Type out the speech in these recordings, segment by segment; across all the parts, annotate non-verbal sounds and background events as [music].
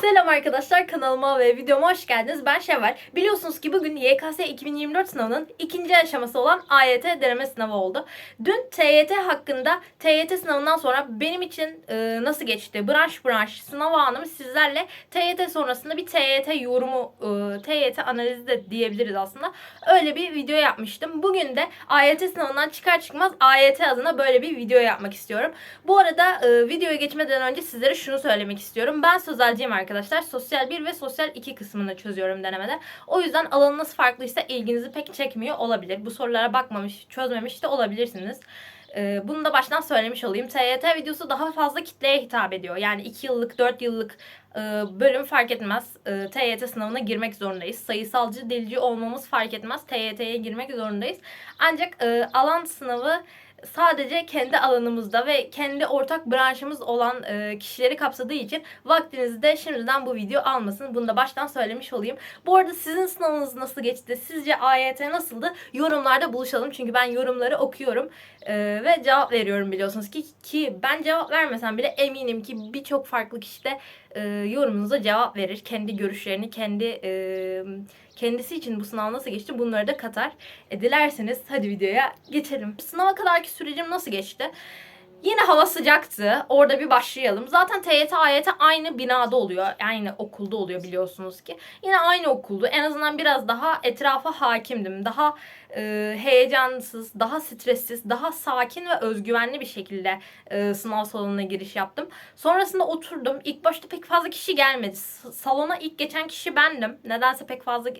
Selam arkadaşlar kanalıma ve videoma hoş geldiniz. Ben Şevval. Biliyorsunuz ki bugün YKS 2024 sınavının ikinci aşaması olan AYT deneme sınavı oldu. Dün TYT hakkında TYT sınavından sonra benim için e, nasıl geçti? Branş branş sınav anımı sizlerle TYT sonrasında bir TYT yorumu, e, TYT analizi de diyebiliriz aslında. Öyle bir video yapmıştım. Bugün de AYT sınavından çıkar çıkmaz AYT adına böyle bir video yapmak istiyorum. Bu arada e, videoya geçmeden önce sizlere şunu söylemek istiyorum. Ben sözelciyim arkadaşlar. Sosyal 1 ve sosyal 2 kısmını çözüyorum denemede. O yüzden alanınız farklıysa ilginizi pek çekmiyor olabilir. Bu sorulara bakmamış, çözmemiş de olabilirsiniz. E, bunu da baştan söylemiş olayım. TYT videosu daha fazla kitleye hitap ediyor. Yani 2 yıllık, 4 yıllık e, bölüm fark etmez. E, TYT sınavına girmek zorundayız. Sayısalcı, dilci olmamız fark etmez. TYT'ye girmek zorundayız. Ancak e, alan sınavı sadece kendi alanımızda ve kendi ortak branşımız olan e, kişileri kapsadığı için vaktinizi de şimdiden bu video almasın. Bunu da baştan söylemiş olayım. Bu arada sizin sınavınız nasıl geçti? Sizce AYT nasıldı? Yorumlarda buluşalım. Çünkü ben yorumları okuyorum e, ve cevap veriyorum biliyorsunuz ki. Ki ben cevap vermesem bile eminim ki birçok farklı kişi de e, yorumunuza cevap verir. Kendi görüşlerini, kendi e, kendisi için bu sınav nasıl geçti bunları da katar. E, dilerseniz hadi videoya geçelim. Sınava kadarki sürecim nasıl geçti? Yine hava sıcaktı. Orada bir başlayalım. Zaten TYT, AYT aynı binada oluyor. Aynı okulda oluyor biliyorsunuz ki. Yine aynı okuldu. En azından biraz daha etrafa hakimdim. Daha e, heyecansız, daha stressiz, daha sakin ve özgüvenli bir şekilde e, sınav salonuna giriş yaptım. Sonrasında oturdum. İlk başta pek fazla kişi gelmedi. Salona ilk geçen kişi bendim. Nedense pek fazla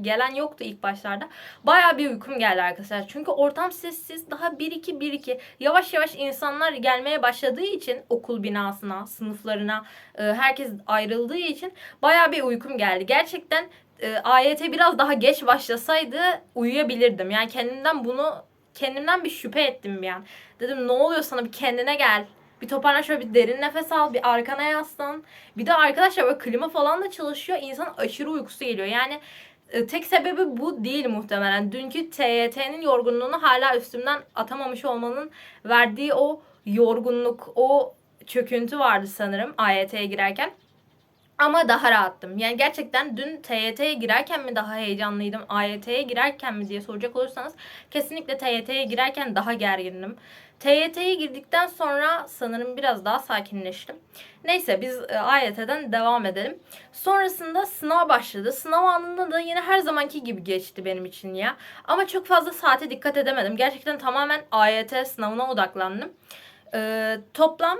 gelen yoktu ilk başlarda. Bayağı bir uykum geldi arkadaşlar. Çünkü ortam sessiz. Daha 1-2 1-2 yavaş yavaş insanlar gelmeye başladığı için okul binasına, sınıflarına e, herkes ayrıldığı için bayağı bir uykum geldi. Gerçekten e, AYT biraz daha geç başlasaydı uyuyabilirdim. Yani kendimden bunu kendimden bir şüphe ettim bir an. Dedim ne oluyor sana bir kendine gel. Bir toparlan şöyle bir derin nefes al. Bir arkana yaslan. Bir de arkadaşlar böyle klima falan da çalışıyor. İnsan aşırı uykusu geliyor. Yani tek sebebi bu değil muhtemelen. Dünkü TYT'nin yorgunluğunu hala üstümden atamamış olmanın verdiği o yorgunluk, o çöküntü vardı sanırım AYT'ye girerken. Ama daha rahattım. Yani gerçekten dün TYT'ye girerken mi daha heyecanlıydım, AYT'ye girerken mi diye soracak olursanız kesinlikle TYT'ye girerken daha gergindim. TYT'ye girdikten sonra sanırım biraz daha sakinleştim. Neyse biz e, AYT'den devam edelim. Sonrasında sınav başladı. Sınav anında da yine her zamanki gibi geçti benim için ya. Ama çok fazla saate dikkat edemedim. Gerçekten tamamen AYT sınavına odaklandım. Ee, toplam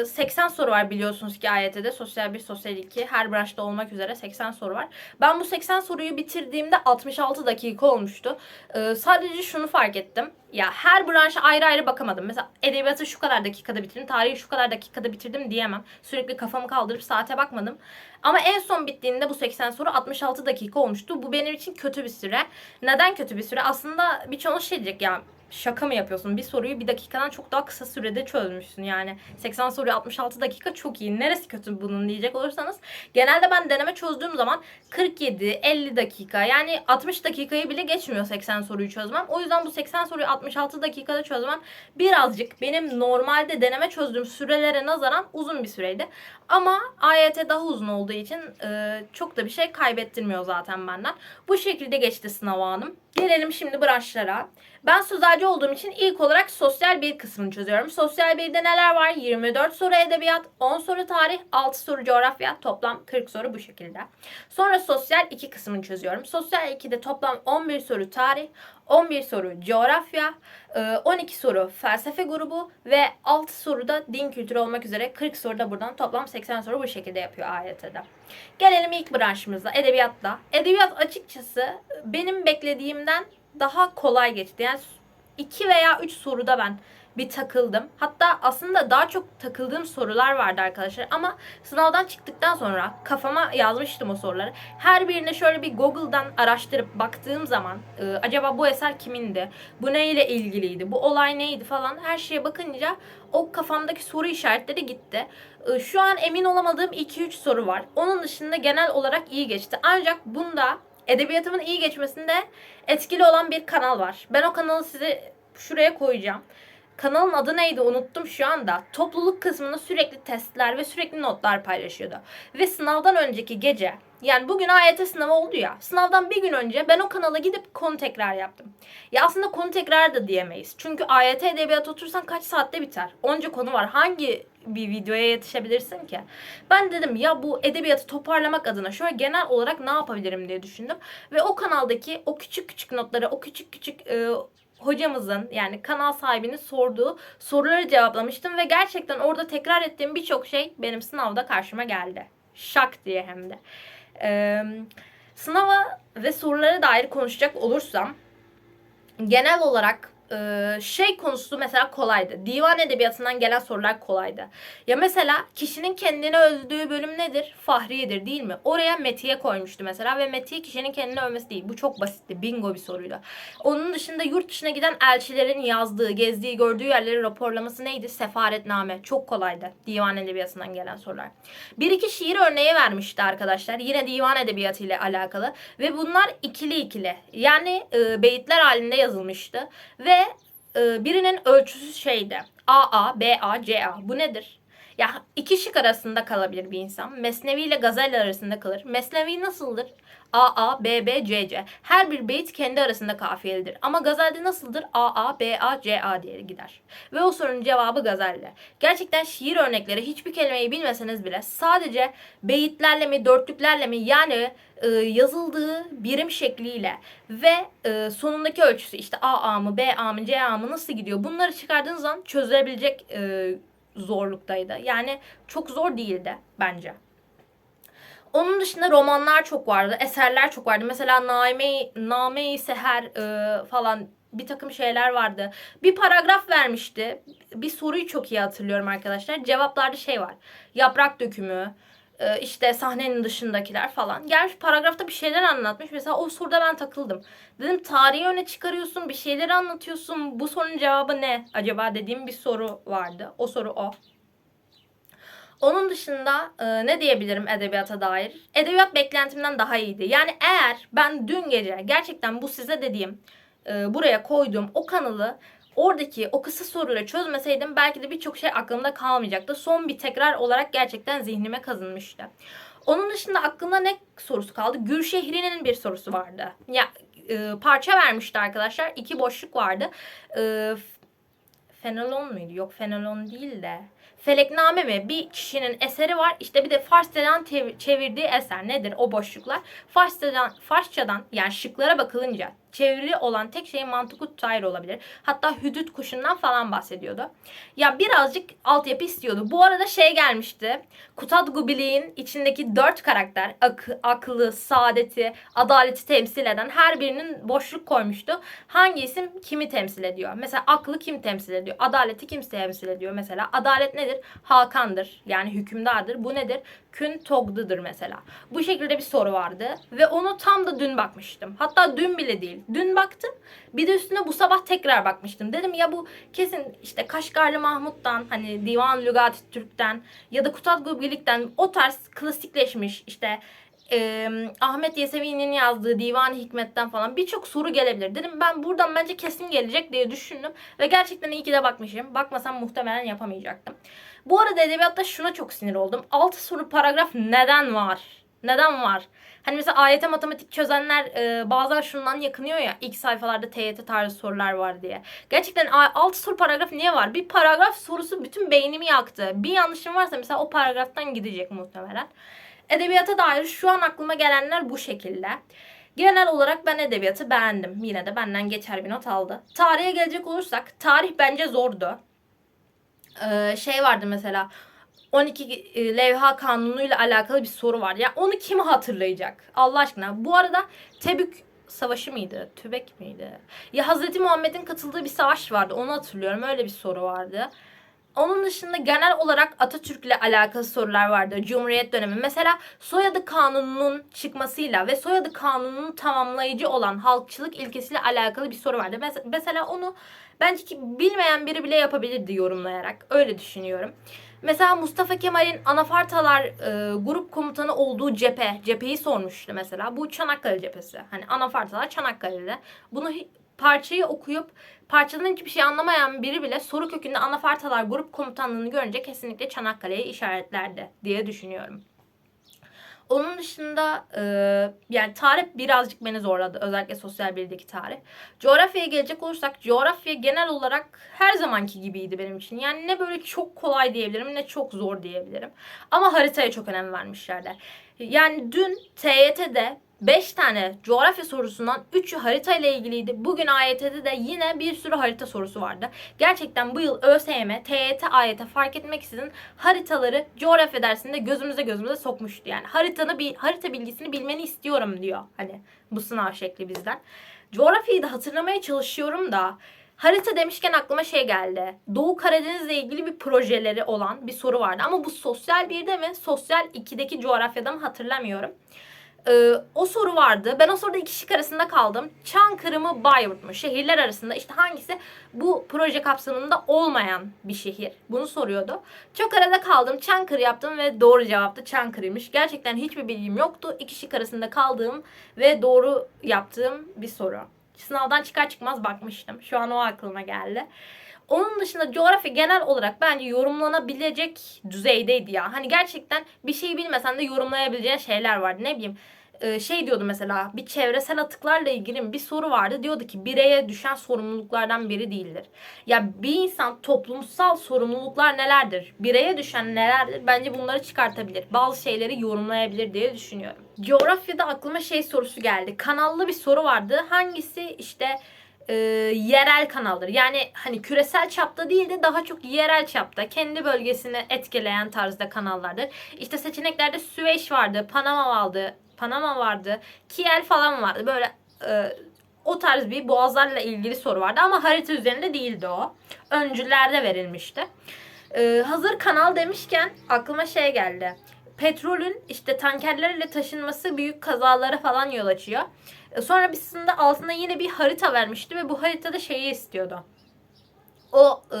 e, 80 soru var biliyorsunuz ki AYT'de. Sosyal 1, sosyal 2 her branşta olmak üzere 80 soru var. Ben bu 80 soruyu bitirdiğimde 66 dakika olmuştu. Ee, sadece şunu fark ettim. Ya her branşa ayrı ayrı bakamadım. Mesela edebiyatı şu kadar dakikada bitirdim, tarihi şu kadar dakikada bitirdim diyemem. Sürekli kafamı kaldırıp saate bakmadım. Ama en son bittiğinde bu 80 soru 66 dakika olmuştu. Bu benim için kötü bir süre. Neden kötü bir süre? Aslında birçoğunuz şey diyecek ya şaka mı yapıyorsun? Bir soruyu bir dakikadan çok daha kısa sürede çözmüşsün yani. 80 soruyu 66 dakika çok iyi. Neresi kötü bunun diyecek olursanız. Genelde ben deneme çözdüğüm zaman 47-50 dakika yani 60 dakikayı bile geçmiyor 80 soruyu çözmem. O yüzden bu 80 soruyu 66 dakikada çözmem birazcık benim normalde deneme çözdüğüm sürelere nazaran uzun bir süreydi. Ama AYT daha uzun olduğu için e, çok da bir şey kaybettirmiyor zaten benden. Bu şekilde geçti sınav anım. Gelelim şimdi branşlara. Ben sözelci olduğum için ilk olarak sosyal bir kısmını çözüyorum. Sosyal birde neler var? 24 soru edebiyat, 10 soru tarih, 6 soru coğrafya, toplam 40 soru bu şekilde. Sonra sosyal 2 kısmını çözüyorum. Sosyal 2'de toplam 11 soru tarih, 11 soru coğrafya, 12 soru felsefe grubu ve 6 soru da din kültürü olmak üzere 40 soru da buradan toplam 80 soru bu şekilde yapıyor AYT'de. Gelelim ilk branşımıza edebiyatta. Edebiyat açıkçası benim beklediğimden daha kolay geçti. Yani 2 veya 3 soruda ben bir takıldım. Hatta aslında daha çok takıldığım sorular vardı arkadaşlar. Ama sınavdan çıktıktan sonra kafama yazmıştım o soruları. Her birine şöyle bir Google'dan araştırıp baktığım zaman e, acaba bu eser kimindi? Bu neyle ilgiliydi? Bu olay neydi falan her şeye bakınca o kafamdaki soru işaretleri gitti. E, şu an emin olamadığım 2-3 soru var. Onun dışında genel olarak iyi geçti. Ancak bunda edebiyatımın iyi geçmesinde etkili olan bir kanal var. Ben o kanalı size şuraya koyacağım. Kanalın adı neydi unuttum şu anda. Topluluk kısmında sürekli testler ve sürekli notlar paylaşıyordu. Ve sınavdan önceki gece yani bugün AYT sınavı oldu ya. Sınavdan bir gün önce ben o kanala gidip konu tekrar yaptım. Ya aslında konu tekrar da diyemeyiz. Çünkü AYT edebiyat otursan kaç saatte biter? Onca konu var. Hangi bir videoya yetişebilirsin ki? Ben dedim ya bu edebiyatı toparlamak adına şöyle genel olarak ne yapabilirim diye düşündüm. Ve o kanaldaki o küçük küçük notları, o küçük küçük e, hocamızın yani kanal sahibinin sorduğu soruları cevaplamıştım ve gerçekten orada tekrar ettiğim birçok şey benim sınavda karşıma geldi. Şak diye hem de. Ee, sınava ve sorulara dair konuşacak olursam genel olarak şey konusu mesela kolaydı. Divan edebiyatından gelen sorular kolaydı. Ya mesela kişinin kendini övdüğü bölüm nedir? Fahriyedir değil mi? Oraya metiye koymuştu mesela ve metiye kişinin kendini övmesi değil. Bu çok basitti. Bingo bir soruydu. Onun dışında yurt dışına giden elçilerin yazdığı, gezdiği, gördüğü yerleri raporlaması neydi? Sefaretname. Çok kolaydı. Divan edebiyatından gelen sorular. Bir iki şiir örneği vermişti arkadaşlar. Yine divan edebiyatı ile alakalı. Ve bunlar ikili ikili. Yani e, beyitler halinde yazılmıştı. Ve e, birinin ölçüsü şeydi. AA, BA, CA. Bu nedir? Ya iki şık arasında kalabilir bir insan. Mesnevi ile gazel arasında kalır. Mesnevi nasıldır? AA, BB, CC. Her bir beyit kendi arasında kafiyelidir. Ama gazelde nasıldır? AA, BA, CA diye gider. Ve o sorunun cevabı gazelle. Gerçekten şiir örnekleri hiçbir kelimeyi bilmeseniz bile sadece beyitlerle mi, dörtlüklerle mi yani e, yazıldığı birim şekliyle ve e, sonundaki ölçüsü işte AA mı, BA mı, CA mı nasıl gidiyor bunları çıkardığınız zaman çözülebilecek e, zorluktaydı. Yani çok zor değildi bence. Onun dışında romanlar çok vardı, eserler çok vardı. Mesela Name-i Seher e, falan bir takım şeyler vardı. Bir paragraf vermişti. Bir soruyu çok iyi hatırlıyorum arkadaşlar. Cevaplarda şey var. Yaprak dökümü, e, işte sahnenin dışındakiler falan. Gelmiş paragrafta bir şeyler anlatmış. Mesela o soruda ben takıldım. Dedim tarihi öne çıkarıyorsun, bir şeyleri anlatıyorsun. Bu sorunun cevabı ne acaba dediğim bir soru vardı. O soru o. Onun dışında e, ne diyebilirim edebiyata dair? Edebiyat beklentimden daha iyiydi. Yani eğer ben dün gece gerçekten bu size dediğim e, buraya koyduğum o kanalı oradaki o kısa soruları çözmeseydim belki de birçok şey aklımda kalmayacaktı. Son bir tekrar olarak gerçekten zihnime kazınmıştı. Onun dışında aklımda ne sorusu kaldı? Gülşehri'nin bir sorusu vardı. Ya e, parça vermişti arkadaşlar. İki boşluk vardı. E, Fenelon muydu? Yok Fenelon değil de. Felekname mi? Bir kişinin eseri var. İşte bir de Farsçadan çevirdiği eser nedir? O boşluklar. Farsçadan, Farsçadan yani şıklara bakılınca çeviri olan tek şey mantıkut tayr olabilir. Hatta hüdüt kuşundan falan bahsediyordu. Ya birazcık altyapı istiyordu. Bu arada şey gelmişti. Kutat Gubili'nin içindeki dört karakter akı, aklı, saadeti, adaleti temsil eden her birinin boşluk koymuştu. Hangi isim kimi temsil ediyor? Mesela aklı kim temsil ediyor? Adaleti kim temsil ediyor? Mesela adalet nedir? Hakan'dır. Yani hükümdardır. Bu nedir? Kün Togdu'dur mesela. Bu şekilde bir soru vardı. Ve onu tam da dün bakmıştım. Hatta dün bile değil. Dün baktım. Bir de üstüne bu sabah tekrar bakmıştım. Dedim ya bu kesin işte Kaşgarlı Mahmut'tan hani Divan Lügati Türk'ten ya da Kutat Gubilik'ten o tarz klasikleşmiş işte e, Ahmet Yesevi'nin yazdığı Divan Hikmet'ten falan birçok soru gelebilir. Dedim ben buradan bence kesin gelecek diye düşündüm. Ve gerçekten iyi ki de bakmışım. Bakmasam muhtemelen yapamayacaktım. Bu arada edebiyatta şuna çok sinir oldum. 6 soru paragraf neden var? Neden var? Hani mesela AYT matematik çözenler e, bazen şundan yakınıyor ya ilk sayfalarda TYT tarzı sorular var diye. Gerçekten 6 soru paragraf niye var? Bir paragraf sorusu bütün beynimi yaktı. Bir yanlışım varsa mesela o paragraftan gidecek muhtemelen. Edebiyata dair şu an aklıma gelenler bu şekilde. Genel olarak ben edebiyatı beğendim. Yine de benden geçer bir not aldı. Tarihe gelecek olursak tarih bence zordu. Ee, şey vardı mesela 12 e, levha kanunuyla alakalı bir soru var. Ya onu kim hatırlayacak? Allah aşkına. Bu arada Tebük Savaşı mıydı? Tübek miydi? Ya Hazreti Muhammed'in katıldığı bir savaş vardı. Onu hatırlıyorum. Öyle bir soru vardı. Onun dışında genel olarak Atatürk'le alakalı sorular vardı. Cumhuriyet dönemi. Mesela soyadı kanununun çıkmasıyla ve soyadı kanununun tamamlayıcı olan halkçılık ilkesiyle alakalı bir soru vardı. Mes- Mesela onu bence ki bilmeyen biri bile yapabilirdi yorumlayarak. Öyle düşünüyorum. Mesela Mustafa Kemal'in Anafartalar e, grup komutanı olduğu cephe, cepheyi sormuştu mesela. Bu Çanakkale cephesi. Hani Anafartalar Çanakkale'de. Bunu parçayı okuyup parçadan hiçbir şey anlamayan biri bile soru kökünde anafartalar grup komutanlığını görünce kesinlikle Çanakkale'yi işaretlerdi diye düşünüyorum. Onun dışında e, yani tarih birazcık beni zorladı. Özellikle sosyal bilgideki tarih. Coğrafyaya gelecek olursak coğrafya genel olarak her zamanki gibiydi benim için. Yani ne böyle çok kolay diyebilirim ne çok zor diyebilirim. Ama haritaya çok önem vermişlerdi. Yani dün TYT'de 5 tane coğrafya sorusundan 3'ü harita ile ilgiliydi. Bugün AYT'de de yine bir sürü harita sorusu vardı. Gerçekten bu yıl ÖSYM, TYT, AYT fark etmeksizin haritaları coğrafya dersinde gözümüze gözümüze sokmuştu. Yani haritanı bir harita bilgisini bilmeni istiyorum diyor. Hani bu sınav şekli bizden. Coğrafyayı da hatırlamaya çalışıyorum da Harita demişken aklıma şey geldi. Doğu Karadeniz'le ilgili bir projeleri olan bir soru vardı. Ama bu sosyal 1'de mi, sosyal 2'deki coğrafyada mı hatırlamıyorum. Ee, o soru vardı. Ben o soruda iki şık arasında kaldım. Çankırı mı Bayburt mu? Şehirler arasında işte hangisi bu proje kapsamında olmayan bir şehir? Bunu soruyordu. Çok arada kaldım. Çankırı yaptım ve doğru cevaptı Çankırı'ymış. Gerçekten hiçbir bilgim yoktu. İki şık arasında kaldığım ve doğru yaptığım bir soru. Sınavdan çıkar çıkmaz bakmıştım. Şu an o aklıma geldi. Onun dışında coğrafya genel olarak bence yorumlanabilecek düzeydeydi ya. Hani gerçekten bir şeyi bilmesen de yorumlayabileceğin şeyler vardı. Ne bileyim e, şey diyordu mesela bir çevresel atıklarla ilgili bir soru vardı. Diyordu ki bireye düşen sorumluluklardan biri değildir. Ya bir insan toplumsal sorumluluklar nelerdir? Bireye düşen nelerdir? Bence bunları çıkartabilir. Bazı şeyleri yorumlayabilir diye düşünüyorum. Coğrafyada aklıma şey sorusu geldi. Kanallı bir soru vardı. Hangisi işte e, yerel kanaldır. Yani hani küresel çapta değil de daha çok yerel çapta kendi bölgesini etkileyen tarzda kanallardır. İşte seçeneklerde Süveyş vardı, Panama vardı, Panama vardı, Kiel falan vardı. Böyle e, o tarz bir boğazlarla ilgili soru vardı ama harita üzerinde değildi o. Öncülerde verilmişti. E, hazır kanal demişken aklıma şey geldi. Petrolün işte tankerlerle taşınması büyük kazalara falan yol açıyor. E, Sonrasında altına yine bir harita vermişti ve bu haritada şeyi istiyordu. O e,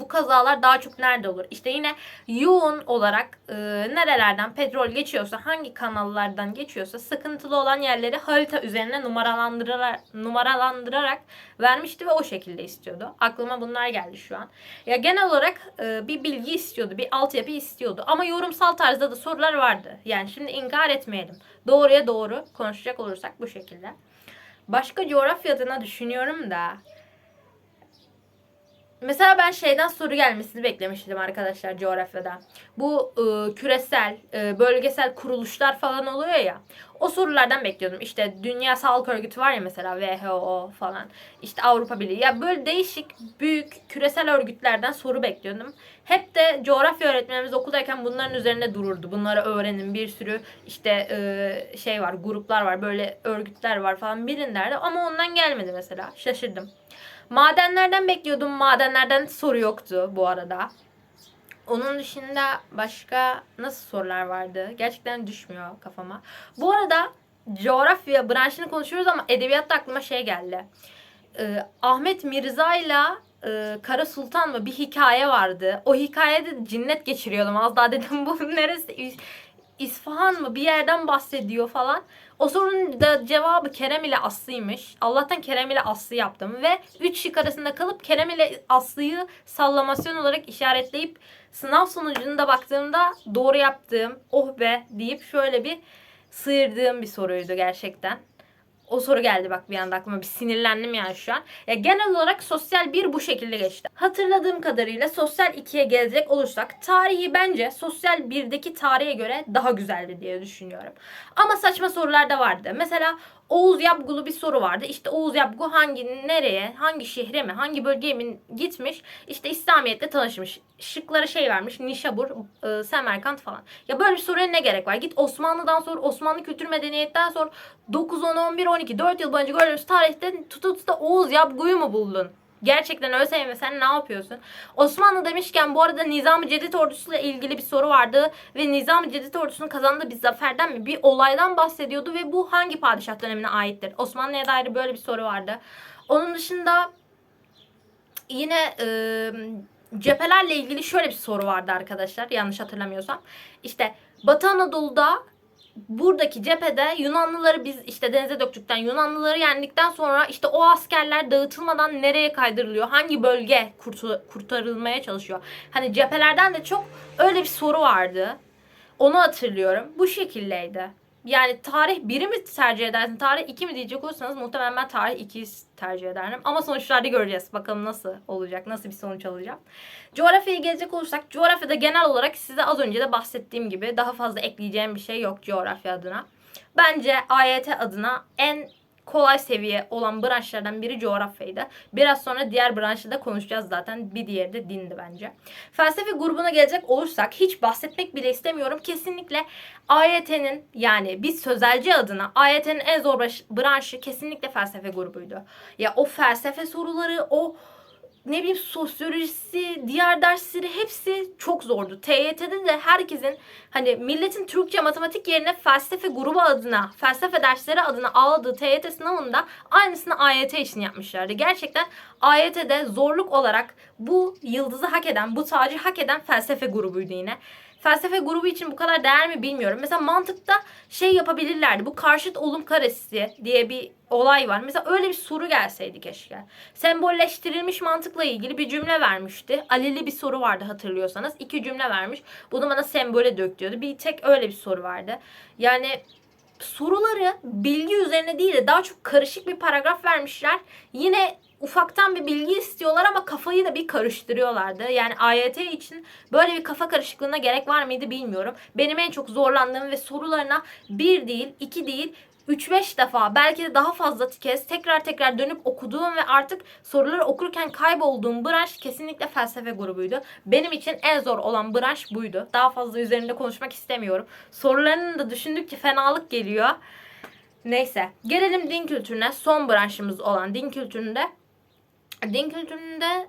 bu kazalar daha çok nerede olur? İşte yine yoğun olarak e, nerelerden petrol geçiyorsa, hangi kanallardan geçiyorsa sıkıntılı olan yerleri harita üzerine numaralandırarak, numaralandırarak vermişti ve o şekilde istiyordu. Aklıma bunlar geldi şu an. Ya genel olarak e, bir bilgi istiyordu, bir altyapı istiyordu. Ama yorumsal tarzda da sorular vardı. Yani şimdi inkar etmeyelim. Doğruya doğru konuşacak olursak bu şekilde. Başka coğrafya adına düşünüyorum da Mesela ben şeyden soru gelmesini beklemiştim arkadaşlar coğrafyada. Bu e, küresel, e, bölgesel kuruluşlar falan oluyor ya. O sorulardan bekliyordum. İşte Dünya Sağlık Örgütü var ya mesela WHO falan. İşte Avrupa Birliği. Ya böyle değişik büyük küresel örgütlerden soru bekliyordum. Hep de coğrafya öğretmenimiz okuldayken bunların üzerinde dururdu. Bunları öğrenin bir sürü işte e, şey var, gruplar var, böyle örgütler var falan bilin derdi. Ama ondan gelmedi mesela. Şaşırdım. Madenlerden bekliyordum. Madenlerden soru yoktu bu arada. Onun dışında başka nasıl sorular vardı? Gerçekten düşmüyor kafama. Bu arada coğrafya branşını konuşuyoruz ama edebiyatta aklıma şey geldi. Ee, Ahmet Mirza ile e, Kara Sultan mı bir hikaye vardı. O hikayede cinnet geçiriyordum. Az daha dedim [laughs] bu neresi? İs- İsfahan mı bir yerden bahsediyor falan. O sorunun da cevabı Kerem ile Aslı'ymış. Allah'tan Kerem ile Aslı yaptım ve 3 şık arasında kalıp Kerem ile Aslı'yı sallamasyon olarak işaretleyip sınav sonucunda baktığımda doğru yaptığım oh be deyip şöyle bir sıyırdığım bir soruydu gerçekten. O soru geldi bak bir anda aklıma bir sinirlendim yani şu an. Ya genel olarak sosyal bir bu şekilde geçti. Hatırladığım kadarıyla sosyal 2'ye gelecek olursak tarihi bence sosyal 1'deki tarihe göre daha güzeldi diye düşünüyorum. Ama saçma sorular da vardı. Mesela Oğuz Yapgulu bir soru vardı. İşte Oğuz Yapgu hangi nereye, hangi şehre mi, hangi bölgeye mi gitmiş? İşte İslamiyet'le tanışmış. Şıklara şey vermiş. Nişabur, e, Semerkant falan. Ya böyle bir soruya ne gerek var? Git Osmanlı'dan sor, Osmanlı kültür medeniyetten sor. 9, 10, 11, 12, 4 yıl boyunca gördüğümüz tarihte tutup da Oğuz Yapgu'yu mu buldun? Gerçekten ÖSYM sen ne yapıyorsun? Osmanlı demişken bu arada Nizam-ı Cedid ordusuyla ilgili bir soru vardı. Ve Nizam-ı Cedid ordusunun kazandığı bir zaferden mi? Bir olaydan bahsediyordu ve bu hangi padişah dönemine aittir? Osmanlı'ya dair böyle bir soru vardı. Onun dışında yine e, cephelerle ilgili şöyle bir soru vardı arkadaşlar. Yanlış hatırlamıyorsam. İşte Batı Anadolu'da buradaki cephede Yunanlıları biz işte denize döktükten Yunanlıları yendikten sonra işte o askerler dağıtılmadan nereye kaydırılıyor? Hangi bölge kurtarılmaya çalışıyor? Hani cephelerden de çok öyle bir soru vardı. Onu hatırlıyorum. Bu şekildeydi. Yani tarih 1'i mi tercih edersin, tarih 2 mi diyecek olursanız muhtemelen ben tarih 2'yi tercih ederim. Ama sonuçlarda göreceğiz. Bakalım nasıl olacak, nasıl bir sonuç alacağım. Coğrafyaya gelecek olursak, coğrafyada genel olarak size az önce de bahsettiğim gibi daha fazla ekleyeceğim bir şey yok coğrafya adına. Bence AYT adına en kolay seviye olan branşlardan biri coğrafyaydı. Biraz sonra diğer branşı da konuşacağız zaten. Bir diğeri de dindi bence. Felsefe grubuna gelecek olursak hiç bahsetmek bile istemiyorum. Kesinlikle AYT'nin yani biz sözelci adına AYT'nin en zor branşı kesinlikle felsefe grubuydu. Ya o felsefe soruları, o ne bileyim sosyolojisi, diğer dersleri hepsi çok zordu. TYT'de de herkesin hani milletin Türkçe matematik yerine felsefe grubu adına, felsefe dersleri adına aldığı TYT sınavında aynısını AYT için yapmışlardı. Gerçekten AYT'de zorluk olarak bu yıldızı hak eden, bu tacı hak eden felsefe grubuydu yine. Felsefe grubu için bu kadar değer mi bilmiyorum. Mesela mantıkta şey yapabilirlerdi. Bu karşıt olum karesi diye bir olay var. Mesela öyle bir soru gelseydi keşke. Sembolleştirilmiş mantıkla ilgili bir cümle vermişti. Aleli bir soru vardı hatırlıyorsanız. İki cümle vermiş. Bunu bana sembole dök diyordu. Bir tek öyle bir soru vardı. Yani soruları bilgi üzerine değil de daha çok karışık bir paragraf vermişler. Yine ufaktan bir bilgi istiyorlar ama kafayı da bir karıştırıyorlardı. Yani AYT için böyle bir kafa karışıklığına gerek var mıydı bilmiyorum. Benim en çok zorlandığım ve sorularına bir değil, iki değil, 3-5 defa belki de daha fazla kez tekrar tekrar dönüp okuduğum ve artık soruları okurken kaybolduğum branş kesinlikle felsefe grubuydu. Benim için en zor olan branş buydu. Daha fazla üzerinde konuşmak istemiyorum. Sorularını da düşündükçe fenalık geliyor. Neyse gelelim din kültürüne. Son branşımız olan din kültüründe. Din kültüründe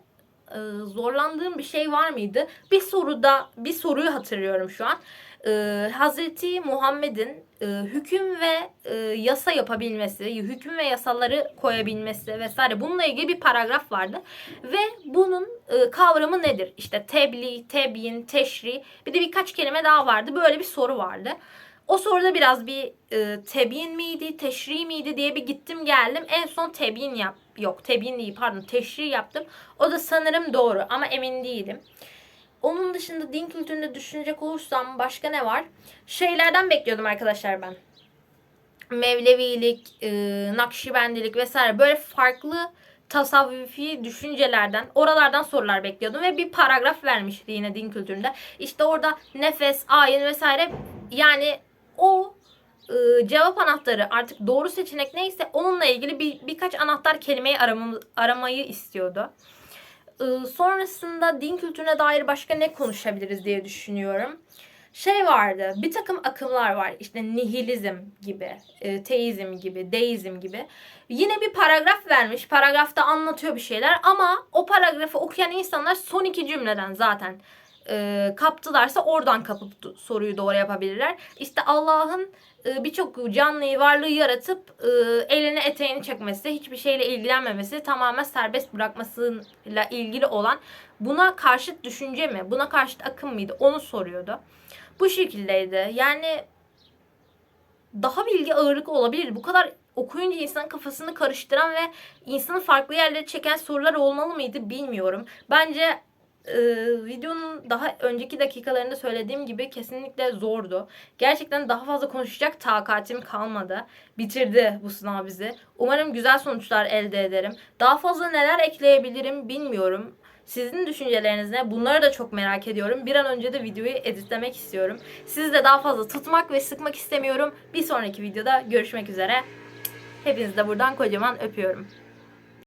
e, zorlandığım bir şey var mıydı? Bir soruda bir soruyu hatırlıyorum şu an. E, Hazreti Muhammed'in e, hüküm ve e, yasa yapabilmesi, hüküm ve yasaları koyabilmesi vesaire bununla ilgili bir paragraf vardı. Ve bunun e, kavramı nedir? İşte tebliğ, tebyin, teşri bir de birkaç kelime daha vardı. Böyle bir soru vardı. O soruda biraz bir e, tebyin miydi, teşri miydi diye bir gittim geldim. En son tebyin yap yok tebyin değil pardon teşri yaptım. O da sanırım doğru ama emin değilim. Onun dışında din kültüründe düşünecek olursam başka ne var? Şeylerden bekliyordum arkadaşlar ben. Mevlevilik, e, Nakşibendilik vesaire böyle farklı tasavvufi düşüncelerden, oralardan sorular bekliyordum ve bir paragraf vermişti yine din kültüründe. İşte orada nefes, ayin vesaire yani o e, cevap anahtarı artık doğru seçenek neyse onunla ilgili bir birkaç anahtar kelimeyi aramayı istiyordu. E, sonrasında din kültürüne dair başka ne konuşabiliriz diye düşünüyorum. Şey vardı, bir takım akımlar var. İşte nihilizm gibi, e, teizm gibi, deizm gibi. Yine bir paragraf vermiş. Paragrafta anlatıyor bir şeyler ama o paragrafı okuyan insanlar son iki cümleden zaten e, kaptılarsa oradan kapıp soruyu doğru yapabilirler. İşte Allah'ın e, birçok canlıyı, varlığı yaratıp e, eline eteğini çekmesi, hiçbir şeyle ilgilenmemesi, tamamen serbest bırakmasıyla ilgili olan buna karşıt düşünce mi, buna karşıt akım mıydı onu soruyordu. Bu şekildeydi. Yani daha bilgi ağırlıklı olabilir. Bu kadar okuyunca insanın kafasını karıştıran ve insanı farklı yerlere çeken sorular olmalı mıydı bilmiyorum. Bence e, videonun daha önceki dakikalarında söylediğim gibi kesinlikle zordu. Gerçekten daha fazla konuşacak takatim kalmadı. Bitirdi bu sınav bizi. Umarım güzel sonuçlar elde ederim. Daha fazla neler ekleyebilirim bilmiyorum. Sizin düşünceleriniz ne? Bunları da çok merak ediyorum. Bir an önce de videoyu editlemek istiyorum. Sizi de daha fazla tutmak ve sıkmak istemiyorum. Bir sonraki videoda görüşmek üzere. Hepinizi de buradan kocaman öpüyorum.